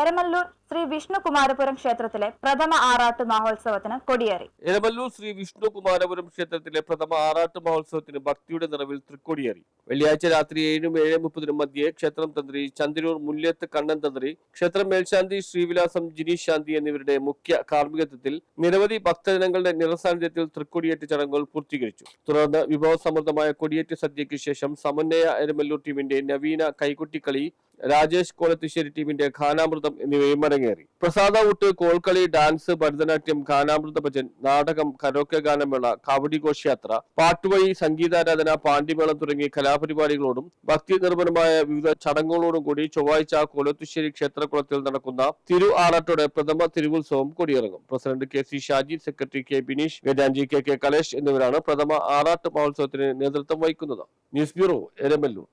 Eramalloor Sree Vishnukumarapuram ക്ഷേത്രത്തിലെ പ്രഥമ ആറാട്ട് മഹോത്സവത്തിന് കൊടിയേറി. എരമല്ലൂർ ശ്രീ വിഷ്ണുകുമാരപുരം ക്ഷേത്രത്തിലെ പ്രഥമ ആറാട്ട് മഹോത്സവത്തിന് ഭക്തിയുടെ നിറവിൽ തൃക്കൊടിയേറി. വെള്ളിയാഴ്ച രാത്രി ഏഴിനും ഏഴ് മുപ്പതിനും മധ്യേ ക്ഷേത്രം തന്ത്രി ചന്ദ്രൂർ മുല്ലേത്ത് കണ്ണൻ തന്ത്രി ക്ഷേത്രം മേൽശാന്തി ശ്രീവിലാസം ജിനീഷ് ശാന്തി എന്നിവരുടെ മുഖ്യ കാർമ്മികത്വത്തിൽ നിരവധി ഭക്തജനങ്ങളുടെ നിറസാന്നിധ്യത്തിൽ തൃക്കൊടിയേറ്റ് ചടങ്ങുകൾ പൂർത്തീകരിച്ചു. തുടർന്ന് വിഭവസമൃദ്ധമായ കൊടിയേറ്റ് സദ്യയ്ക്ക് ശേഷം സമന്വയ എരമല്ലൂർ ടീമിന്റെ നവീന കൈകൊട്ടിക്കളി രാജേഷ് കോലത്തുശ്ശേരി ടീമിന്റെ ഖാനാമൃതം എന്നിവയും അരങ്ങേറി. പ്രസാദവൂട്ട് കോൾക്കളി ഡാൻസ് ഭരതനാട്യം ഖാനാമൃത ഭജൻ നാടകം കരോക്കെ ഗാനമേള കാവടി ഘോഷയാത്ര പാട്ടുവഴി സംഗീതാരാധന പാണ്ഡിമേളം തുടങ്ങിയ കലാപരിപാടികളോടും ഭക്തി നിർഭരമായ വിവിധ ചടങ്ങുകളോടും കൂടി ചൊവ്വാഴ്ച കോലത്തുശ്ശേരി ക്ഷേത്രകുളത്തിൽ നടക്കുന്ന തിരു ആറാട്ടോടെ പ്രഥമ തിരുവുത്സവം കൊടിയിറങ്ങും. President K C Shaji secretary K Bineesh Gajanji K K Kalesh എന്നിവരാണ് പ്രഥമ ആറാട്ട് മഹോത്സവത്തിന് നേതൃത്വം വഹിക്കുന്നത്. News bureau Eramalloor.